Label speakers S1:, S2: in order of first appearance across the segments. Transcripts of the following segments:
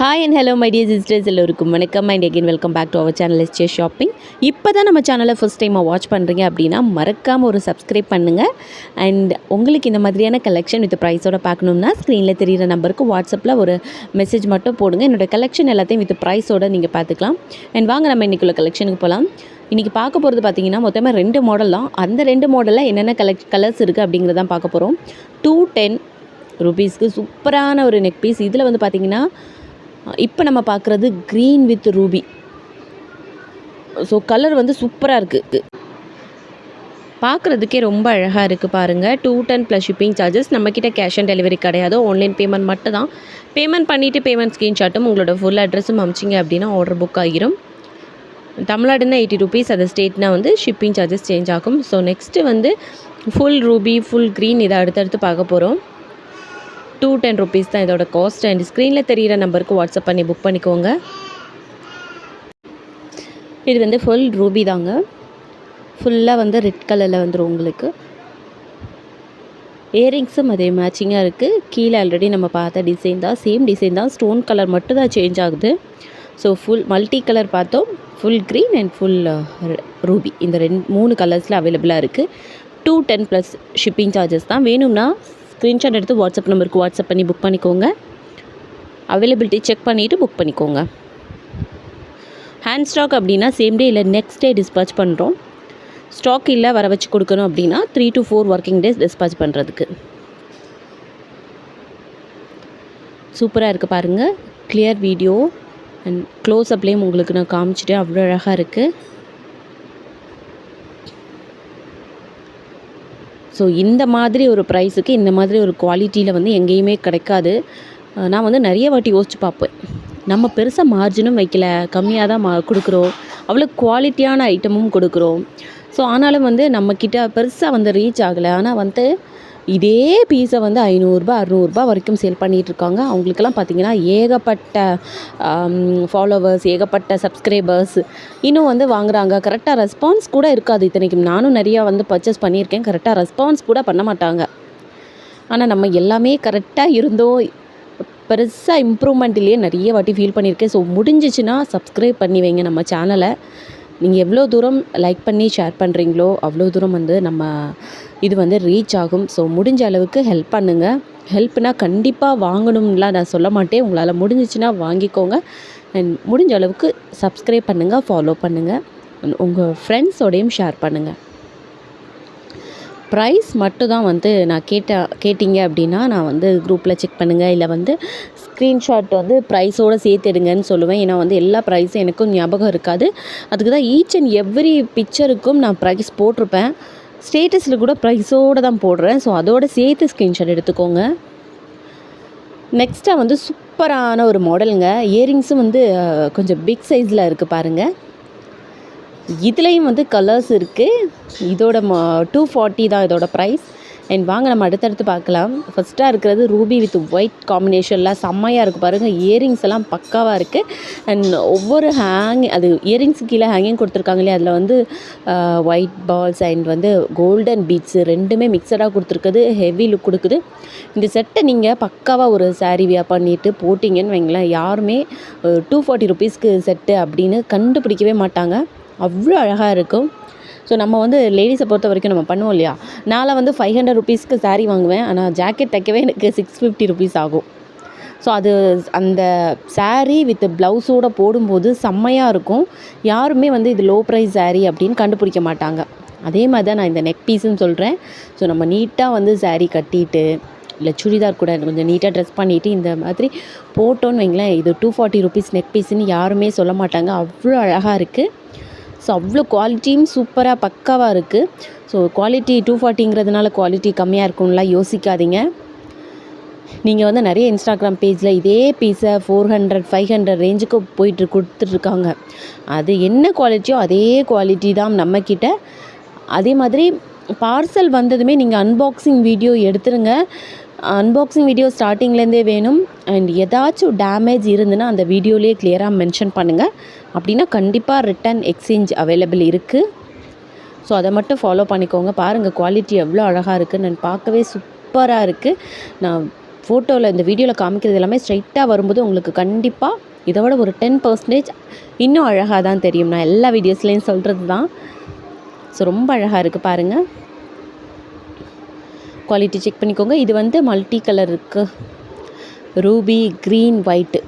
S1: Hi and hello my dear sisters எல்லோருக்கும் வணக்கம். And again welcome back to our channel yesterday shopping இப்போ தான் நம்ம சேனலை ஃபஸ்ட் டைமாக வாட்ச் பண்ணுறீங்க அப்படின்னா மறக்காமல் ஒரு சப்ஸ்கிரைப் பண்ணுங்கள் அண்ட் உங்களுக்கு இந்த மாதிரியான கலெக்ஷன் வித் ப்ரைஸோட பார்க்கணும்னா ஸ்க்ரீனில் தெரிகிற நம்பருக்கு வாட்ஸ்அப்பில் ஒரு மெசேஜ் மட்டும் போடுங்க. என்னோட கலெக்ஷன் எல்லாத்தையும் வித் ப்ரைஸோட நீங்கள் பார்த்துக்கலாம். அண்ட் வாங்க நம்ம இன்றைக்குள்ள கலெக்ஷனுக்கு போகலாம் இன்றைக்கி பார்க்க போகிறது பார்த்தீங்கன்னா மொத்தமாக ரெண்டு மாடல் தான். அந்த ரெண்டு மாடலில் என்னென்ன கலெக் கலர்ஸ் இருக்குது அப்படிங்கிறதான் பார்க்க போகிறோம் டூ டென் ருபீஸ்க்கு சூப்பரான ஒரு நெக் பீஸ் இதில் வந்து பார்த்தீங்கன்னா இப்போ நம்ம பார்க்குறது green with ruby so colour வந்து சூப்பராக இருக்குது பார்க்குறதுக்கே ரொம்ப அழகாக இருக்குது பாருங்கள் two ten plus shipping charges நம்மக்கிட்ட கேஷ் ஆன் டெலிவரி கிடையாது. ஆன்லைன் பேமெண்ட் மட்டும் தான் பேமெண்ட் பண்ணிவிட்டு பேமெண்ட் ஸ்க்ரீன்ஷாட்டும் உங்களோட ஃபுல் அட்ரஸும் அமிச்சிங்க அப்படின்னா ஆர்டர் புக் ஆகிரும். தமிழ்நாடுனா எயிட்டி ருபீஸ் அது ஸ்டேட்னா வந்து ஷிப்பிங் சார்ஜஸ் சேஞ்ச் ஆகும். ஸோ நெக்ஸ்ட்டு வந்து ஃபுல் ரூபி ஃபுல் க்ரீன் இதை அடுத்தடுத்து பார்க்க போகிறோம் டூ டென் ருபீஸ் தான் இதோட காஸ்ட் அண்ட் ஸ்க்ரீனில் தெரிகிற நம்பருக்கு வாட்ஸ்அப் பண்ணி புக் பண்ணிக்கோங்க. இது வந்து ஃபுல் ரூபி தாங்க. ஃபுல்லாக வந்து ரெட் கலரில் வந்துடும் உங்களுக்கு. இயரிங்ஸும் அதே மேட்சிங்காக இருக்குது கீழே ஆல்ரெடி நம்ம பார்த்த டிசைன் தான். சேம் டிசைன் தான். ஸ்டோன் கலர் மட்டும் தான் சேஞ்ச் ஆகுது. ஸோ ஃபுல் மல்டி கலர் பார்த்தோம். Full green and full ruby இந்த ரெண்டு மூணு கலர்ஸில் அவைலபிளாக இருக்குது two ten plus shipping charges தான் வேணும்னா ஸ்க்ரீன்ஷாட் எடுத்து வாட்ஸ்அப் நம்பருக்கு வாட்ஸ்அப் பண்ணி புக் பண்ணிக்கோங்க. அவைலபிலிட்டி செக் பண்ணிவிட்டு புக் பண்ணிக்கோங்க. ஹேண்ட் ஸ்டாக் அப்படின்னா சேம் டே இல்லை நெக்ஸ்ட் டே டிஸ்பேச் பண்ணுறோம் ஸ்டாக் இல்லை வர வச்சு கொடுக்கணும் அப்படின்னா three to four working days dispatch பண்ணுறதுக்கு சூப்பராக இருக்குது பாருங்கள் கிளியர் வீடியோ அண்ட் க்ளோஸ் அப்லேயும் உங்களுக்கு நான் காமிச்சிட்டேன். அவ்வளோ அழகாக இருக்குது ஸோ இந்த மாதிரி ஒரு ப்ரைஸுக்கு இந்த மாதிரி ஒரு குவாலிட்டியில் வந்து எங்கேயுமே கிடைக்காது. நான் வந்து நிறைய வாட்டி யோசிச்சு பார்ப்பேன். நம்ம பெருசாக மார்ஜினும் வைக்கல கம்மியாக தான் மா கொடுக்குறோம். அவ்வளோ குவாலிட்டியான ஐட்டமும் கொடுக்குறோம். ஸோ ஆனாலும் வந்து நம்மக்கிட்ட பெருசாக வந்து ரீச் ஆகலை. ஆனால் வந்து இதே பீஸை வந்து ஐநூறுரூபா அறநூறுபா வரைக்கும் சேல் பண்ணிகிட்டு இருக்காங்க அவங்களுக்கெல்லாம் பார்த்திங்கன்னா ஏகப்பட்ட ஃபாலோவர்ஸ் ஏகப்பட்ட சப்ஸ்கிரைபர்ஸ் இன்னும் வந்து வாங்குறாங்க. கரெக்டாக ரெஸ்பான்ஸ் கூட இருக்காது இத்தனைக்கும். நானும் நிறையா வந்து பர்ச்சேஸ் பண்ணியிருக்கேன். கரெக்டாக ரெஸ்பான்ஸ் கூட பண்ண மாட்டாங்க. ஆனால் நம்ம எல்லாமே கரெக்டாக இருந்தோம். பெருசாக இம்ப்ரூவ்மெண்ட்லேயே நிறைய வாட்டி ஃபீல் பண்ணியிருக்கேன். ஸோ முடிஞ்சிச்சுன்னா சப்ஸ்கிரைப் பண்ணி வைங்க நம்ம சேனலை நீங்கள் எவ்வளோ தூரம் லைக் பண்ணி ஷேர் பண்ணுறீங்களோ அவ்வளோ தூரம் வந்து நம்ம இது வந்து ரீச் ஆகும். ஸோ முடிஞ்ச அளவுக்கு ஹெல்ப் பண்ணுங்கள் ஹெல்ப்னால் கண்டிப்பாக வாங்கணும்லாம் நான் சொல்ல மாட்டேன். உங்களால் முடிஞ்சிச்சுன்னா வாங்கிக்கோங்க. அண்ட் முடிஞ்ச அளவுக்கு சப்ஸ்கிரைப் பண்ணுங்கள் ஃபாலோ பண்ணுங்கள் உங்கள் ஃப்ரெண்ட்ஸோடையும் ஷேர் பண்ணுங்கள் ப்ரைஸ் மட்டும் தான் வந்து நான் கேட்ட கேட்டிங்க அப்படின்னா நான் வந்து குரூப்பில் செக் பண்ணுங்கள் இல்லை வந்து ஸ்க்ரீன்ஷாட் வந்து ப்ரைஸோடு சேர்த்து எடுங்கன்னு சொல்லுவேன். ஏன்னா வந்து எல்லா ப்ரைஸும் எனக்கும் ஞாபகம் இருக்காது. அதுக்கு தான் ஈச் அண்ட் எவ்ரி பிக்சருக்கும் நான் ப்ரைஸ் போட்டிருப்பேன். ஸ்டேட்டஸில் கூட ப்ரைஸோடு தான் போடுறேன். ஸோ அதோட சேர்த்து ஸ்க்ரீன்ஷாட் எடுத்துக்கோங்க. நெக்ஸ்ட்டாக வந்து சூப்பரான ஒரு மாடலுங்க இயரிங்ஸும் வந்து கொஞ்சம் பிக் சைஸில் இருக்குது பாருங்கள் இதுலேயும் வந்து கலர்ஸ் இருக்குது இதோட டூ ஃபார்ட்டி தான் இதோட ப்ரைஸ் அண்ட் வாங்க நம்ம அடுத்தடுத்து பார்க்கலாம். ஃபஸ்ட்டாக இருக்கிறது ரூபி வித் ஒயிட் காம்பினேஷனில் செம்மையாக இருக்குது பாருங்கள் இயரிங்ஸ் எல்லாம் பக்காவாக இருக்குது அண்ட் ஒவ்வொரு ஹேங் அது இயரிங்ஸ் கீழே ஹேங்கிங் கொடுத்துருக்காங்க இல்லையா? அதில் வந்து ஒயிட் பால்ஸ் அண்ட் வந்து கோல்டன் பீட்ஸ் ரெண்டுமே மிக்சடாக கொடுத்துருக்குது. ஹெவி லுக் கொடுக்குது. இந்த செட்டை நீங்கள் பக்காவாக ஒரு சாரீ வியா போட்டிங்கன்னு வைங்களேன். யாருமே டூ ஃபார்ட்டி ருபீஸ்க்கு செட்டு அப்படின்னு கண்டுபிடிக்கவே மாட்டாங்க. அவ்வளோ அழகாக இருக்கும். ஸோ நம்ம வந்து லேடிஸை பொறுத்த வரைக்கும் நம்ம பண்ணுவோம் இல்லையா? நான் வந்து ஃபைவ் ஹண்ட்ரட் ருபீஸ்க்கு சாரீ வாங்குவேன். ஆனால் ஜாக்கெட் தைக்கவே எனக்கு சிக்ஸ் ஃபிஃப்டி ருபீஸ் ஆகும். ஸோ அது அந்த சாரீ வித் ப்ளவுஸோடு போடும்போது செம்மையாக இருக்கும். யாருமே வந்து இது லோ ப்ரைஸ் சாரீ அப்படின்னு கண்டுபிடிக்க மாட்டாங்க. அதே மாதிரி தான் நான் இந்த நெக் பீஸுன்னு சொல்கிறேன் ஸோ நம்ம நீட்டாக வந்து சாரீ கட்டிட்டு இல்லை சுடிதார் கூட கொஞ்சம் நீட்டாக ட்ரெஸ் பண்ணிவிட்டு இந்த மாதிரி போட்டோன்னு வைங்களேன் இது டூ ஃபார்ட்டி ருபீஸ் நெக் பீஸ்ன்னு யாருமே சொல்ல மாட்டாங்க. அவ்வளோ அழகாக இருக்குது ஸோ அவ்வளோ குவாலிட்டியும் சூப்பராக பக்காவாக இருக்குது ஸோ குவாலிட்டி டூ ஃபார்ட்டிங்கிறதுனால குவாலிட்டி கம்மியாக இருக்கும்லாம் யோசிக்காதீங்க. நீங்கள் வந்து நிறைய இன்ஸ்டாகிராம் பேஜில் இதே பீஸை ஃபோர் ஹண்ட்ரட் ஃபைவ் ஹண்ட்ரட் ரேஞ்சுக்கு போயிட்டு கொடுத்துட்ருக்காங்க. அது என்ன குவாலிட்டியோ அதே குவாலிட்டி தான் நம்மக்கிட்ட அதே மாதிரி பார்சல் வந்ததுமே நீங்கள் அன்பாக்சிங் வீடியோ எடுத்துருங்க. அன்பாக்சிங் வீடியோ ஸ்டார்டிங்லேருந்தே வேணும். அண்ட் ஏதாச்சும் டேமேஜ் இருந்துன்னா அந்த வீடியோலேயே கிளியராக மென்ஷன் பண்ணுங்கள் அப்படின்னா கண்டிப்பாக ரிட்டன் எக்ஸ்சேஞ்ச் அவைலபிள் இருக்குது ஸோ அதை மட்டும் ஃபாலோ பண்ணிக்கோங்க. பாருங்கள் குவாலிட்டி எவ்வளோ அழகாக இருக்குது நான் பார்க்கவே சூப்பராக இருக்குது நான் ஃபோட்டோவில் இந்த வீடியோவில் காமிக்கிறது எல்லாமே ஸ்ட்ரைட்டாக வரும்போது உங்களுக்கு கண்டிப்பாக இதை விட ஒரு டென் பர்சன்டேஜ் இன்னும் அழகாக தான் தெரியும். நான் எல்லா வீடியோஸ்லேயும் சொல்கிறது தான் ஸோ ரொம்ப அழகாக இருக்குது பாருங்கள் குவாலிட்டி செக் பண்ணிக்கோங்க. இது வந்து மல்டி கலர் இருக்குது ruby green white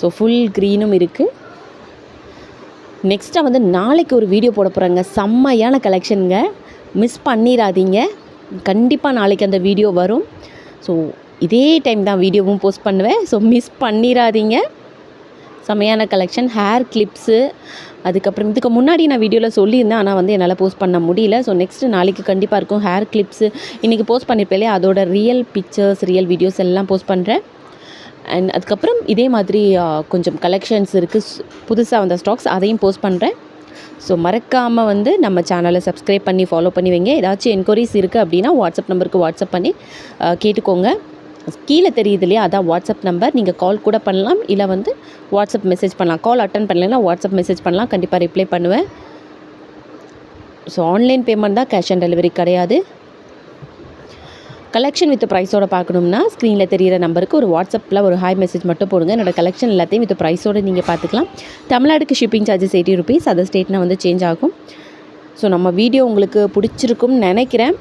S1: so full க்ரீனும் இருக்குது நெக்ஸ்ட்டாக வந்து நாளைக்கு ஒரு வீடியோ போட போகிறேங்க செம்மையான கலெக்ஷனுங்க மிஸ் பண்ணிடாதீங்க கண்டிப்பாக நாளைக்கு அந்த வீடியோ வரும். ஸோ இதே டைம் தான் வீடியோவும் போஸ்ட் பண்ணுவேன். ஸோ மிஸ் பண்ணிடாதீங்க செம்மையான கலெக்ஷன் ஹேர் கிளிப்ஸு அதுக்கப்புறம் இதுக்கு முன்னாடி நான் வீடியோவில் சொல்லியிருந்தேன் ஆனால் வந்து என்னால் போஸ்ட் பண்ண முடியல. ஸோ நெக்ஸ்ட் நாளைக்கு கண்டிப்பாக இருக்கும் ஹேர் கிளிப்ஸு இன்றைக்கி போஸ்ட் பண்ணியிருப்பேன் இல்லையா அதோட ரியல் பிக்சர்ஸ் ரியல் வீடியோஸ் எல்லாம் போஸ்ட் பண்ணுறேன் அண்ட் அதுக்கப்புறம் இதே மாதிரி கொஞ்சம் கலெக்ஷன்ஸ் இருக்குது புதுசாக வந்த ஸ்டாக்ஸ் அதையும் போஸ்ட் பண்ணுறேன் ஸோ மறக்காமல் வந்து நம்ம சேனலை சப்ஸ்கிரைப் பண்ணி ஃபாலோ பண்ணி வைங்க. ஏதாச்சும் என்கொயரிஸ் இருக்குது அப்படின்னா வாட்ஸ்அப் நம்பருக்கு வாட்ஸ்அப் பண்ணி கேட்டுக்கோங்க. கீழே தெரியுது இல்லையா? அதான் வாட்ஸ்அப் நம்பர் நீங்கள் கால் கூட பண்ணலாம். இல்லை வந்து வாட்ஸ்அப் மெசேஜ் பண்ணலாம். கால் அட்டன் பண்ணலைன்னா வாட்ஸ்அப் மெசேஜ் பண்ணலாம். கண்டிப்பாக ரிப்ளை பண்ணுவேன். ஸோ ஆன்லைன் பேமெண்ட் தான் கேஷ் ஆன் டெலிவரி கிடையாது. கலெக்ஷன் வித் ப்ரைஸோட பார்க்கணும்னா ஸ்க்ரீனில் தெரியிற நம்பருக்கு ஒரு வாட்ஸ்அப்பில் ஒரு ஹாய் மெசேஜ் மட்டும் போடுங்க. என்னோட கலெக்ஷன் எல்லாத்தையும் வித் ப்ரைஸோடு நீங்கள் பார்த்துக்கலாம். தமிழ்நாடுக்கு shipping charges eighty rupees other ஸ்டேட்னா வந்து சேஞ்ச் ஆகும். ஸோ நம்ம வீடியோ உங்களுக்கு பிடிச்சிருக்கும்னு நினைக்கிறேன்.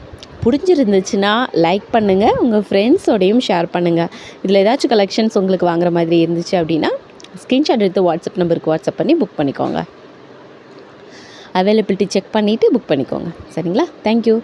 S1: பிடிச்சிருந்துச்சுன்னா லைக் பண்ணுங்கள் உங்கள் ஃப்ரெண்ட்ஸோடையும் ஷேர் பண்ணுங்கள் இதில் ஏதாச்சும் கலெக்ஷன்ஸ் உங்களுக்கு வாங்குற மாதிரி இருந்துச்சு அப்படின்னா ஸ்க்ரீன்ஷாட் எடுத்து வாட்ஸ்அப் நம்பருக்கு வாட்ஸ்அப் பண்ணி புக் பண்ணிக்கோங்க. அவைலபிலிட்டி செக் பண்ணிவிட்டு புக் பண்ணிக்கோங்க. சரிங்களா? தேங்க்யூ